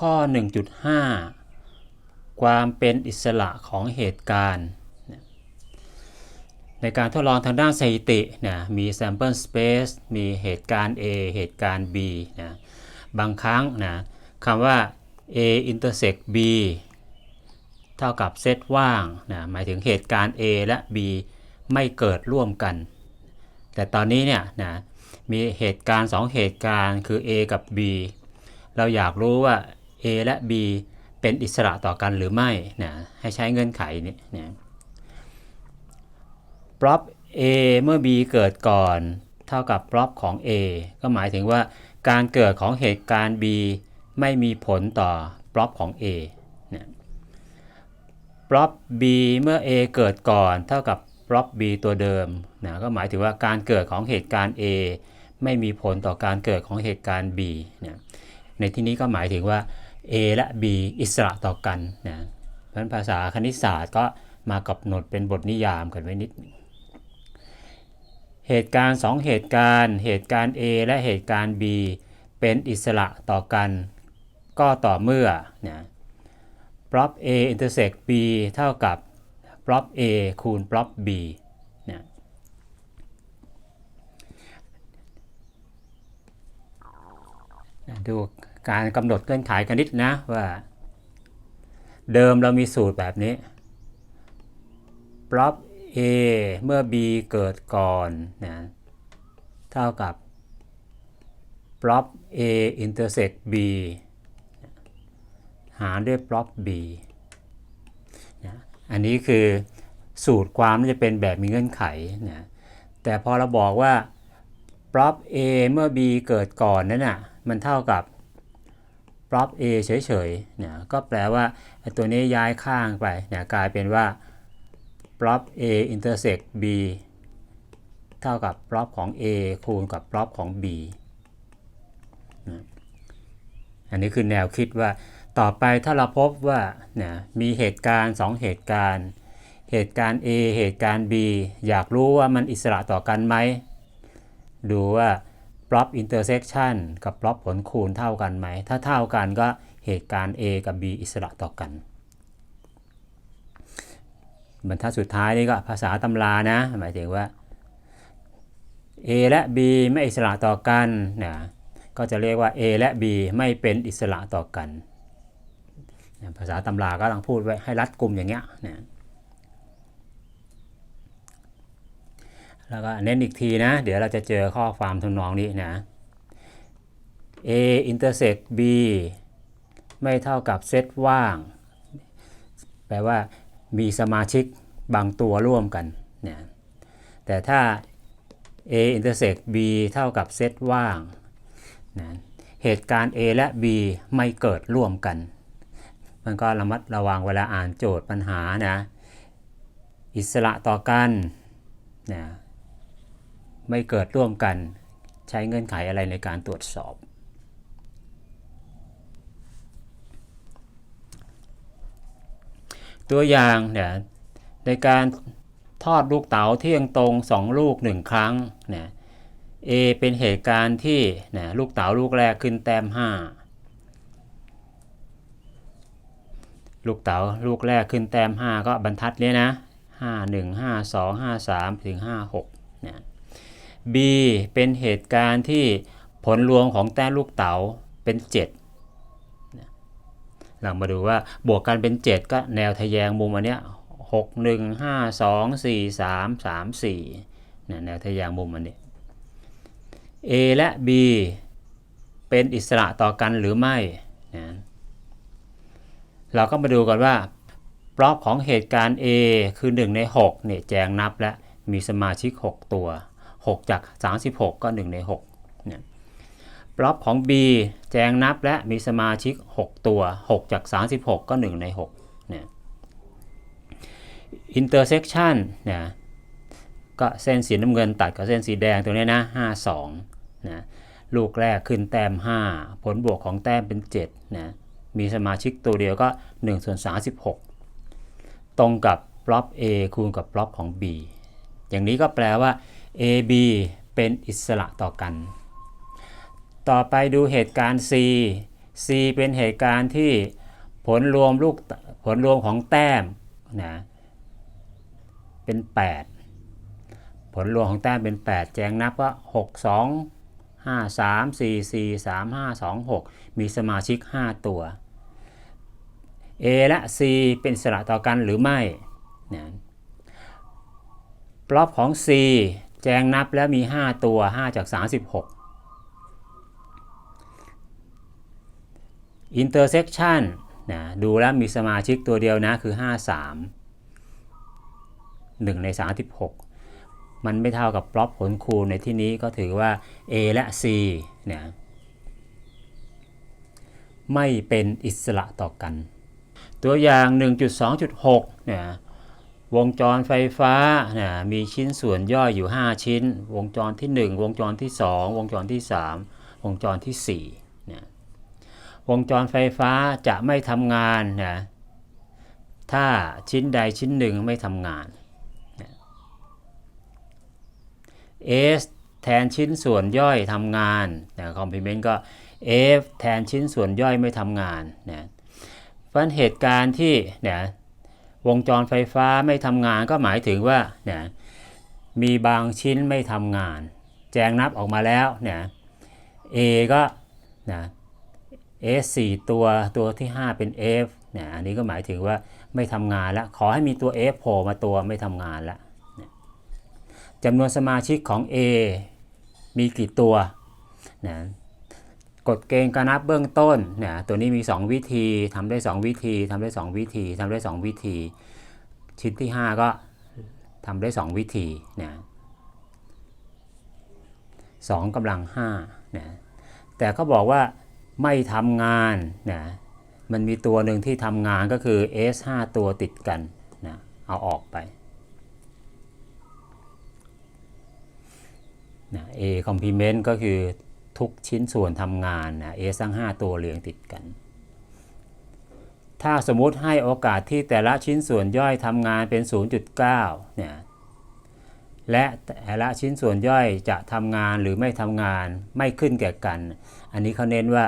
ข้อ 1.5 ความเป็นอิสระของเหตุการณ์ ในการทดลองทางด้านสถิตินะมี sample space มีเหตุการณ์ A เหตุการณ์ B นะบางครั้งนะคำว่า A intersect B เท่ากับเซตว่างนะหมายถึงเหตุการณ์ A และ B ไม่เกิดร่วมกัน แต่ตอนนี้เนี่ยนะมีเหตุการณ์ 2 เหตุการณ์คือ A กับ B เราอยากรู้ว่า A และ B เป็นอิสระต่อกันหรือไม่นะให้ใช้เงื่อนไขนี้นะ prop A เมื่อ B เกิดก่อนเท่ากับ prop ของ A ก็หมายถึงว่าการเกิดของเหตุการณ์ B ไม่มีผลต่อ prop ของ A นะ prop B เมื่อ A เกิดก่อนเท่ากับ prop B ตัวเดิมนะก็หมายถึงว่าการเกิดของเหตุการณ์ A ไม่มีผลต่อการเกิดของเหตุการณ์ B นะในที่นี้ก็หมายถึงว่า A และ B อิสระต่อกันนะเพราะฉะนั้นภาษาคณิตศาสตร์ก็มากำหนดเป็นบทนิยามกันไว้นิด เหตุการณ์ 2 เหตุการณ์ เหตุการณ์ A และเหตุการณ์ B เป็นอิสระต่อกัน ก็ต่อเมื่อนะ prop A intersect B เท่ากับ prop A คูณ prop B นะดู การกำหนดเงื่อนไขกันนิดนะว่า เดิมเรามีสูตรแบบนี้ prop A เมื่อ B เกิดก่อนนะเท่ากับ prop A intersect B หารด้วย prop b นะอันนี้คือสูตรความจะเป็นแบบมีเงื่อนไขนะแต่พอเราบอกว่า prop a เมื่อ b เกิดก่อนนั้นนะ่ะมันเท่ากับ prop a เฉยๆเนะก็แปลว่าตัวนี้ย้ายข้างไปนะกลายเป็นว่า prop a intersect b เท่ากับ prop ของ a คูณกับ prop ของ b อันนี้คือแนวคิดว่าต่อไปถ้าเราพบว่านะมีเหตุการณ์ 2 เหตุการณ์ เหตุการณ์ A เหตุการณ์ B อยากรู้ว่ามันอิสระต่อกันไหม ดูว่า prop intersection กับ prop ผลคูณเท่ากันไหม ถ้าเท่ากันก็เหตุการณ์ A กับ B อิสระต่อกัน บรรทัดสุดท้ายนี่ก็ภาษาตำรานะ หมายถึงว่า A และ B ไม่อิสระต่อกันนะก็จะเรียกว่า A และ B ไม่เป็นอิสระต่อกัน ภาษาตำราก็ต้องพูดไว้ให้รัดกลุ่มอย่างเงี้ยนะ แล้วก็เน้นอีกทีนะ เดี๋ยวเราจะเจอข้อความทำนองนี้นะ A intersect B ไม่เท่ากับเซตว่าง แปลว่ามีสมาชิกบางตัวร่วมกันเนะแต่ถ้า A intersect B เท่ากับเซตว่างนะเหตุการณ์ A และ B ไม่เกิดร่วมกัน มันก็ระมัดระวังเวลาอ่านโจทย์ปัญหานะ อิสระต่อกันนะ ไม่เกิดร่วมกันใช้เงื่อนไขอะไรในการตรวจสอบ ตัวอย่างเนี่ยในการทอดลูกเต๋าเที่ยงตรง 2 ลูก 1 ครั้งเนี่ย A เป็นเหตุการณ์ที่เนะลูกเต๋าลูกแรกขึ้นแต้ม 5 ลูกเต๋าลูกแรกขึ้นแต้ม 5 ก็บรรทัดนี้นะ 5 1 5 2 5 3 ถึง 5 6เนี่ย B เป็นเหตุการณ์ที่ผลรวมของแต้มลูกเต๋าเป็น 7 เรามาดูว่าบวกกันเป็น 7 ก็แนวทะแยงมุมอันเนี้ย6 1 5 2 4 3 3 4เนี่ยแนวทะแยงมุมอันนี้ A และ B เป็นอิสระต่อกันหรือไม่นะเราก็มาดูกันว่าบล็อกของเหตุการณ์ A คือ 1 ใน6เนี่ยแจงนับและมีสมาชิก 6 ตัว 6 จาก 36 ก็ 1 ใน6เนี่ยบล็อกของ B แจงนับและมีสมาชิก 6 ตัว 6 จาก 36 ก็ 1 ใน6เนี่ย intersection เนี่ยก็เส้นสีน้ำเงินตัดกับเส้นสีแดงตรงนี้นะ 52 นะ ลูกแรกขึ้นแต้ม 5 ผลบวกของแต้มเป็น 7 นะ มีสมาชิกตัวเดียวก็1ส่วน36 ตรงกับปล็อป A คูณกับปล็อปของ B อย่างนี้ก็แปลว่า AB เป็นอิสระต่อกัน ต่อไปดูเหตุการณ์ C C เป็นเหตุการณ์ที่ผลรวมลูกผลรวมของแต้มนะเป็น 8 ผลรวมของแต้มเป็น 8 แจงนับว่า 6 2 5 3 4 4 3 5 2 6 มีสมาชิก 5 ตัว A และ C เป็นอิสระต่อกันหรือไม่นะปลอบของ C แจงนับแล้วมี 5 ตัว 5 จาก 36 intersection นะดูแล้วมีสมาชิกตัวเดียวนะคือ 53 1 ใน 36 มันไม่เท่ากับปลอบผลคูณในที่นี้ก็ถือว่า A และ C นะไม่เป็นอิสระต่อกัน ตัวอย่าง 1.2.6เนี่ย วงจรไฟฟ้านะมีชิ้นส่วนย่อยอยู่ 5 ชิ้น วงจรที่ 1 วงจรที่ 2 วงจรที่ 3 วงจรที่4นะวงจรไฟฟ้าจะไม่ทำงานนะถ้าชิ้นใดชิ้นหนึ่งไม่ทำงานนะ S แทนชิ้นส่วนย่อยทำงานนะคอมพลีเมนต์ก็ F แทนชิ้นส่วนย่อยไม่ทำงานนะเพราะฉะนั้นเหตุการณ์ที่นะ วงจรไฟฟ้าไม่ทำงานก็หมายถึงว่าเนะมีบางชิ้นไม่ทำงาน แจงนับออกมาแล้วเนะ A ก็นะ S 4ตัวตัวที่ 5 เป็น F เนะอันนี้ก็หมายถึงว่าไม่ทำงานแล้ว ขอให้มีตัว F โผล่มาตัวไม่ทำงานแล้วจำนวนสมาชิกของ A มีกี่ตัวนะ กฎเกณฑ์การนับเบื้องต้นเนะตัวนี้มี 2 วิธีทำได้ 2 วิธีทำได้ 2 วิธีทำได้ 2 วิธี ชิ้นที่ 5 ก็ทำได้ 2 วิธีเนะ2กำลัง5นะแต่เขาบอกว่าไม่ทำงานเนะมันมีตัวหนึ่งที่ทำงานก็คือ S 5ตัวติดกันนะเอาออกไปนะ A complement ก็คือ ทุกชิ้นส่วนทำงานนะ S ทั้ง 5 ตัวเรียงติดกัน ถ้าสมมุติให้โอกาสที่แต่ละชิ้นส่วนย่อยทำงานเป็น 0.9เนี่ยและแต่ละชิ้นส่วนย่อยจะทำงานหรือไม่ทำงานไม่ขึ้นแก่กัน อันนี้เขาเน้นว่า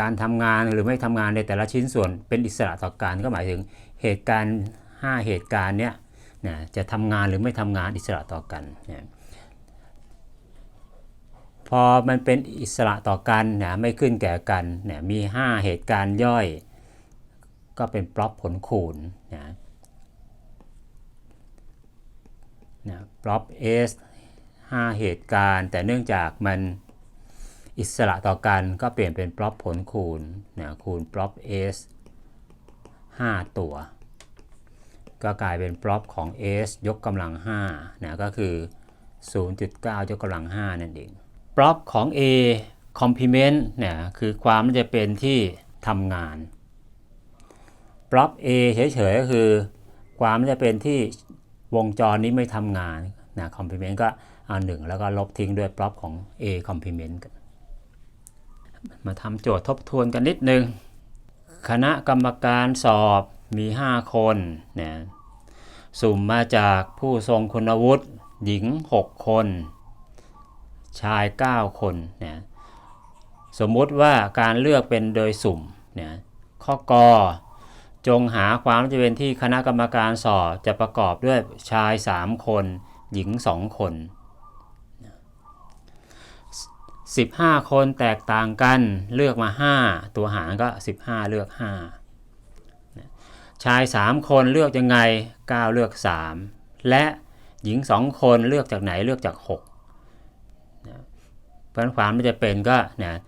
การทำงานหรือไม่ทำงานในแต่ละชิ้นส่วนเป็นอิสระต่อกันก็หมายถึงเหตุการณ์ 5 เหตุการณ์เนี้ยนะจะทำงานหรือไม่ทำงานอิสระต่อกันนะ พอมันเป็นอิสระต่อกันนะไม่ขึ้นแก่กันนะมี 5 เหตุการณ์ย่อย ก็เป็นปลอบผลคูณนะนะปลอบ S 5 เหตุการณ์ แต่เนื่องจากมันอิสระต่อกันก็เปลี่ยนเป็นปลอบผลคูณนะคูณปลอบ S 5 ตัว ก็กลายเป็นปลอบของ S ยกกำลัง5นะก็คือ 0.9 ยกกำลัง 5 นั่นเอง ลอบของ A complement เนะคือความมันจะเป็นที่ทำงานปลอบ A เฉยๆก็คือ ความมันจะเป็นที่วงจรนี้ไม่ทำงานนะ complement ก็เอาหนึ่งแล้วก็ลบทิ้งด้วยปลอบของ A complement มาทำโจทย์ทบทวนกันนิดนึง คณะกรรมการสอบมี 5 คนเนะสุ่มมาจากผู้ทรงคุณวุฒิหญิง 6 คน ชาย 9 คนนะสมมุติว่าการเลือกเป็นโดยสุ่มนะข้อกอจงหาความจะเป็นที่คณะกรรมการสอบจะประกอบด้วยชาย 3 คน หญิง 2 คน 15 คนแตกต่างกันเลือกมา 5 ตัวหารก็ 15 เลือก 5 ชาย 3 คนเลือกยังไง 9 เลือก 3 และหญิง 2 คนเลือกจากไหนเลือกจาก 6 เพราะฉะนั้นความมันจะเป็นก็เนะ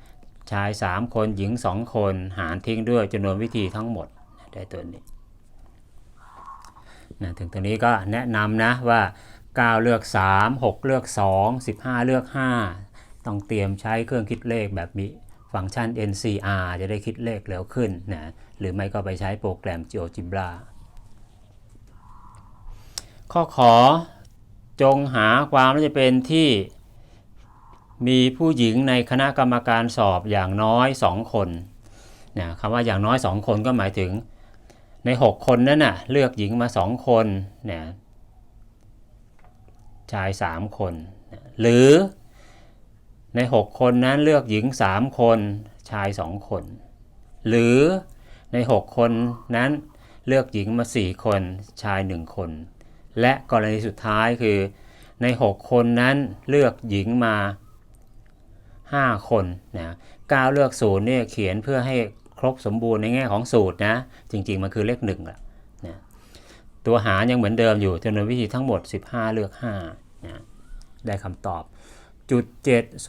ชาย 3 คนหญิง 2 คนหารทิ้งด้วยจำนวนวิธีทั้งหมดได้ตัวนี้นะถึงตรงนี้ก็แนะนำนะว่า 9 เลือก 3 6 เลือก 2 15 เลือก 5 ต้องเตรียมใช้เครื่องคิดเลขแบบมีฟังก์ชัน NCR จะได้คิดเลขเร็วขึ้นนะหรือไม่ก็ไปใช้โปรแกรม GeoGebra ข้อขอจงหาความน่าจะเป็นที่ มีผู้หญิงในคณะกรรมการสอบอย่างน้อย 2 คนนะคำว่าอย่างน้อย 2 คนก็หมายถึงใน 6 คนนั้นน่ะเลือกหญิงมา 2 คนนะชาย 3 คนนะหรือใน 6 คนนั้นเลือกหญิง 3 คน ชาย 2 คน หรือใน 6 คนนั้นเลือกหญิงมา 4 คน ชาย 1 คน และกรณีสุดท้ายคือใน 6 คนนั้นเลือกหญิงมา 5 คนนะก้าวเลือกศูนย์เนี่ยเขียนเพื่อให้ครบสมบูรณ์ในแง่ของสูตรนะ จริง ๆ มันคือเลขหนึ่งแหละนะตัวหารยังเหมือนเดิมอยู่จำนวนวิธีทั้งหมด 15 เลือก5นะได้คำตอบจุด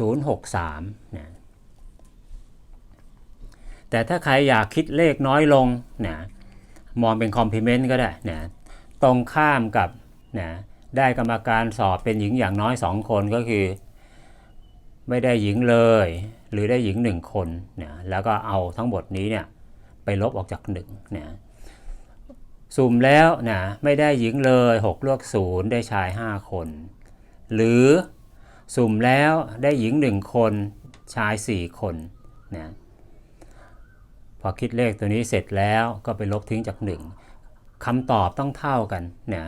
7063นะแต่ถ้าใครอยากคิดเลขน้อยลงนะมองเป็นคอมพลีเมนต์ก็ได้นะตรงข้ามกับนะได้กรรมการสอบเป็นหญิงอย่างน้อย 2 คนก็คือ ไม่ได้หญิงเลย หรือได้หญิงหนึ่งคนเนะแล้วก็เอาทั้งหมดนี้เนี่ยไปลบออกจากหนึ่งเนะสุ่มแล้วนะไม่ได้หญิงเลย 6 เลือกศูนย์ได้ชาย 5 คน หรือสุ่มแล้วได้หญิงหนึ่งคนชาย 4 คนนะพอคิดเลขตัวนี้เสร็จแล้วก็ไปลบทิ้งจาก 1คำตอบต้องเท่ากันนะ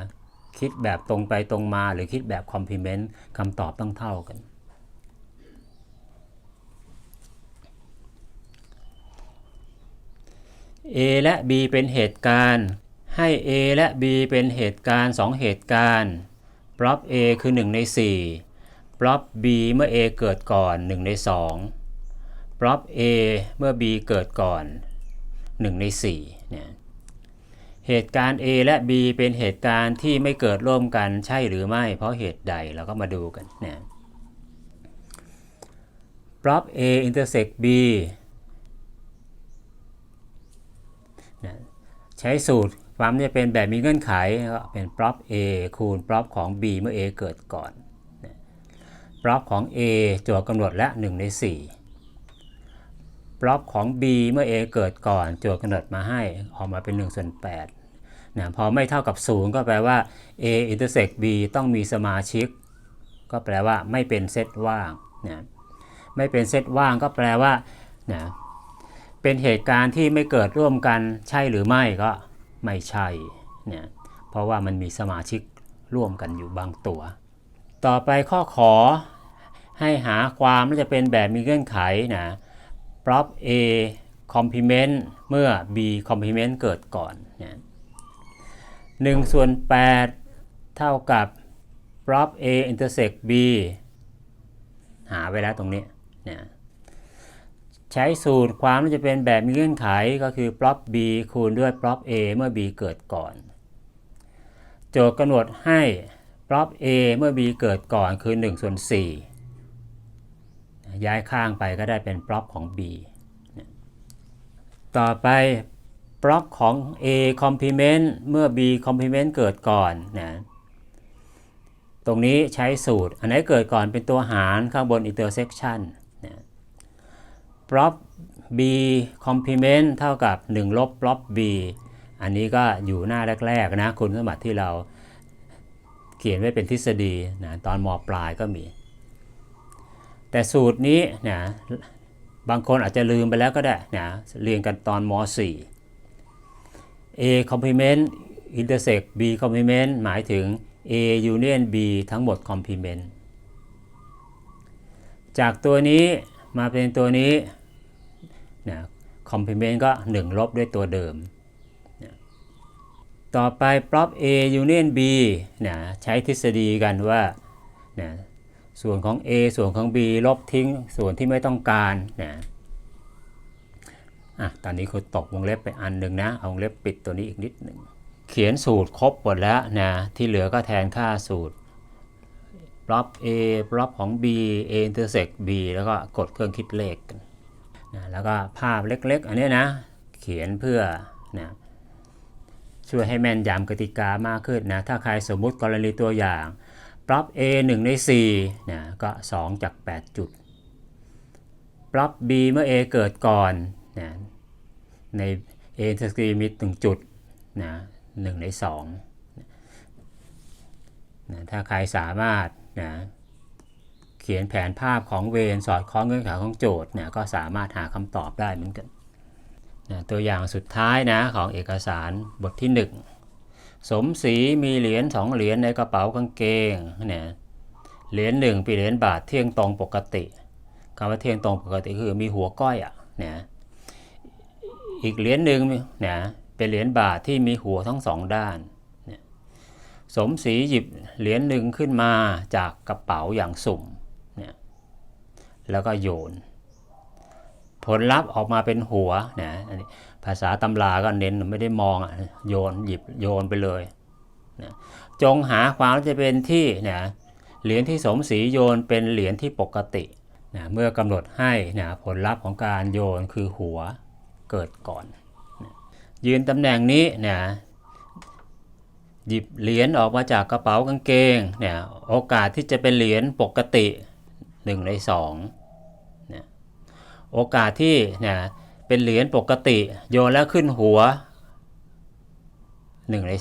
คิดแบบตรงไปตรงมาหรือคิดแบบคอมพลีเมนต์คำตอบต้องเท่ากัน A และ B เป็นเหตุการณ์ ให้ A และ B เป็นเหตุการณ์ 2 เหตุการณ์ปรอบ A คือ 1 ใน4ปรอบ B เมื่อ A เกิดก่อน 1 ใน2ปรอบ A เมื่อ B เกิดก่อน 1 ใน4เนี่ยเหตุการณ์ A และ B เป็นเหตุการณ์ที่ไม่เกิดร่วมกันใช่หรือไม่ เพราะเหตุใดเราก็มาดูกันเนี่ยปรอบ A intersect B นะ ใช้สูตรความจะเป็นแบบมีเงื่อนไขก็เป็น prop A คูณ prop ของ B เมื่อ A เกิดก่อน prop ของ A โจทย์กำหนดและ 1 ใน 4 prop ของ B เมื่อ A เกิดก่อนโจทย์กำหนดมาให้ออกมาเป็น1ส่วน8นะพอไม่เท่ากับ 0 ก็แปลว่า A intersect B ต้องมีสมาชิก ก็แปลว่าไม่เป็นเซตว่างนะไม่เป็นเซตว่างก็แปลว่านะ เป็นเหตุการณ์ที่ไม่เกิดร่วมกันใช่หรือไม่ก็ไม่ใช่เนี่ยเพราะว่ามันมีสมาชิกร่วมกันอยู่บางตัว ต่อไปข้อขอให้หาความน่าจะเป็นแบบมีเงื่อนไขนะ prop A complement เมื่อ B complement เกิดก่อนเนี่ย1ส่วน 8 เท่ากับ prop A intersect B หาไว้แล้วตรงนี้เนี่ย ใช้สูตรความจะเป็นแบบมีเงื่อนไขก็คือ prop b คูณด้วย prop a เมื่อ b เกิดก่อน โจทย์กำหนดให้ prop a เมื่อ b เกิดก่อนคือ1ส่วน4ย้ายข้างไปก็ได้เป็น prop ของ b ต่อไป prop ของ a complement เมื่อ b complement เกิดก่อนนะตรงนี้ใช้สูตร อันไหนเกิดก่อนเป็นตัวหารข้างบน intersection นะ prop b complement เท่ากับ 1 ลบ prop b อันนี้ก็อยู่หน้าแรกๆนะคุณสมบัติที่เราเขียนไว้เป็นทฤษฎีนะตอนมปลายก็มี แต่สูตรนี้นะบางคนอาจจะลืมไปแล้วก็ได้นะเรียนกันตอนม .4 a complement intersect b complement หมายถึง a union b ทั้งหมด complement จากตัวนี้ มาเป็นตัวนี้นะคอมพลีเมนต์ก็ 1 ลบด้วยตัวเดิมนะต่อไป prop A union B นะใช้ทฤษฎีกันว่านะส่วนของ A ส่วนของ B ลบทิ้งส่วนที่ไม่ต้องการนะอะตอนนี้คุณตกวงเล็บไปอันหนึ่งนะ เอาวงเล็บปิดตัวนี้อีกนิดหนึ่ง เขียนสูตรครบหมดแล้วนะ ที่เหลือก็แทนค่าสูตร prop A prop ของ B A intersect B แล้วก็กดเครื่องคิดเลขกันนะแล้วก็ภาพเล็กๆ อันนี้นะ เขียนเพื่อนะช่วยให้แม่นยำกติกามากขึ้นนะ ถ้าใครสมมุติกรณีตัวอย่าง prop A 1 ใน4นะก็ 2 จาก 8 จุด prop B เมื่อ A เกิดก่อนนะใน A intersect B มี1จุดนะ1ใน2นะถ้าใครสามารถ นะเขียนแผนภาพของเวรสอดคล้องเงื่อนไขของโจทย์เนี่ยก็สามารถหาคำตอบได้เหมือนกันนะตัวอย่างสุดท้ายนะของเอกสารบทที่ 1 สมศรีมีเหรียญ2เหรียญในกระเป๋ากางเกงเนี่ยเหรียญหนึ่งเป็นเหรียญบาทเที่ยงตรงปกติคำว่าเที่ยงตรงปกติคือมีหัวก้อยอะนะอีกเหรียญหนึ่งนะเป็นเหรียญบาทที่มีหัวทั้งสองด้าน สมศรีหยิบเหรียญหนึ่งขึ้นมาจากกระเป๋าอย่างสุ่มเนะแล้วก็โยน ผลลัพธ์ออกมาเป็นหัวนะอันนี้ภาษาตำราก็เน้นไม่ได้มองอะโยนหยิบโยนไปเลยนะจงหาความจะเป็นที่นะเหรียญที่สมศรีโยนเป็นเหรียญที่ปกตินะเมื่อกำหนดให้นะผลลัพธ์ของการโยนคือหัวเกิดก่อนนะยืนตำแหน่งนี้นะ หยิบเหรียญออกมาจากกระเป๋ากางเกงเนี่ยโอกาสที่จะเป็นเหรียญปกติ1ใน2โอกาสที่เนี่ยเป็นเหรียญปกติโยนแล้วขึ้นหัว1ใน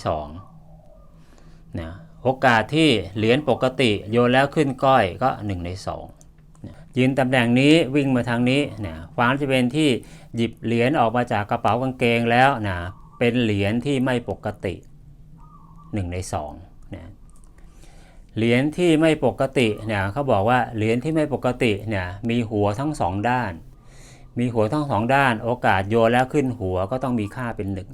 2นะโอกาสที่เหรียญปกติโยนแล้วขึ้นก้อยก็ 1 ใน2ยืนตำแหน่งนี้วิ่งมาทางนี้นะความจะเป็นที่หยิบเหรียญออกมาจากกระเป๋ากางเกงแล้วนะเป็นเหรียญที่ไม่ปกติ 1 ใน2นะเหรียญที่ไม่ปกติเนี่ยเขาบอกว่าเหรียญที่ไม่ปกติเนี่ยมีหัวทั้งสองด้าน มีหัวทั้งสองด้าน โอกาสโยนแล้วขึ้นหัวก็ต้องมีค่าเป็นหนึ่ง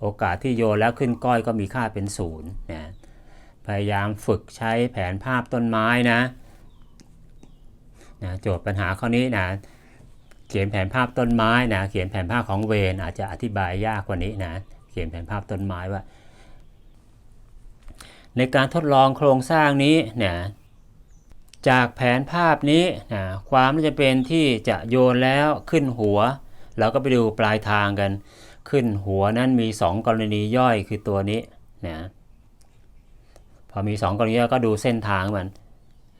โอกาสที่โยนแล้วขึ้นก้อยก็มีค่าเป็นศูนย์นะพยายามฝึกใช้แผนภาพต้นไม้นะนะโจทย์ปัญหาข้อนี้นะเขียนแผนภาพต้นไม้นะเขียนแผนภาพของเวนอาจจะอธิบายยากกว่านี้นะเขียนแผนภาพต้นไม้ว่า ในการทดลองโครงสร้างนี้นะจากแผนภาพนี้นะความน่าจะเป็นที่จะโยนแล้วขึ้นหัว เราก็ไปดูปลายทางกัน ขึ้นหัวนั้นมี 2 กรณีย่อยคือตัวนี้นะพอมี 2 กรณีย่อยก็ดูเส้นทางมัน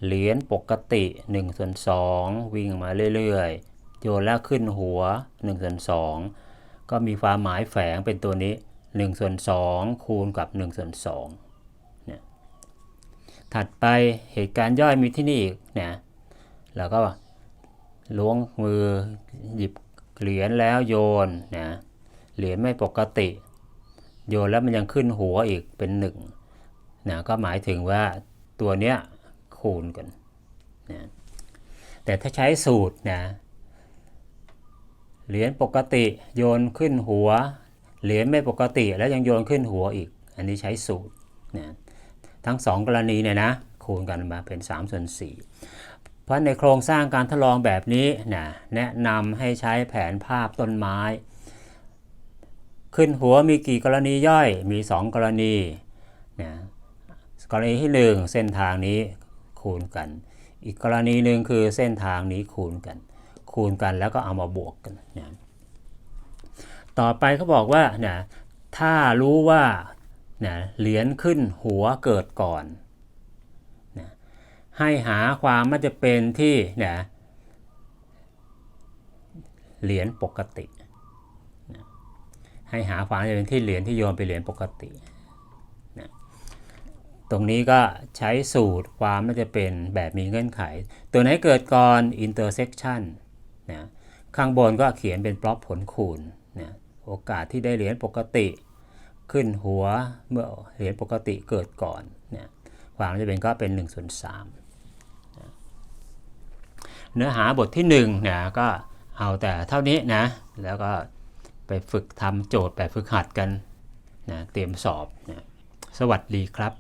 เหรียญปกติ1ส่วน2วิ่งมาเรื่อยๆ โยนแล้วขึ้นหัว1ส่วน2ก็มีความหมายแฝงเป็นตัวนี้1ส่วน2คูณกับ1ส่วน2 ถัดไปเหตุการณ์ย่อยมีที่นี่อีกเนะแล้วก็ล้วงมือหยิบเหรียญแล้วโยนนะเหรียญไม่ปกติ โยนแล้วมันยังขึ้นหัวอีกเป็น1นะก็หมายถึงว่าตัวเนี้ยคูณกันนะแต่ถ้าใช้สูตรนะเหรียญปกติโยนขึ้นหัว เหรียญไม่ปกติแล้วยังโยนขึ้นหัวอีก อันนี้ใช้สูตรนะ ทั้งสองกรณีเนี่ยนะคูณกันมาเป็น3ส่วน4เพราะในโครงสร้างการทดลองแบบนี้นะแนะนำให้ใช้แผนภาพต้นไม้ ขึ้นหัวมีกี่กรณีย่อยมี 2 กรณีนะกรณีที่ 1 เส้นทางนี้คูณกัน อีกกรณีหนึ่งคือเส้นทางนี้คูณกัน คูณกันแล้วก็เอามาบวกกันนะต่อไปเขาบอกว่านะถ้ารู้ว่า นะเหรียญขึ้นหัวเกิดก่อนนะให้หาความมันจะเป็นที่นะเหรียญปกตินะให้หาความจะเป็นที่เหรียญที่โยนไปเหรียญปกติตรงนี้ก็ใช้สูตรความน่าจะเป็นแบบมีเงื่อนไข ตัวไหนเกิดก่อน intersection นะข้างบนก็เขียนเป็นปล็อกผลคูณนะโอกาสที่ได้เหรียญปกติ ขึ้นหัวเมื่อเหรียญปกติเกิดก่อนเนี่ยความจะเป็นก็เป็น1ส่วนสเนื้อหาบทที่1นะก็เอาแต่เท่านี้นะแล้วก็ไปฝึกทำโจทย์แบบฝึกหัดกันนะเตรียมสอบนะสวัสดีครับ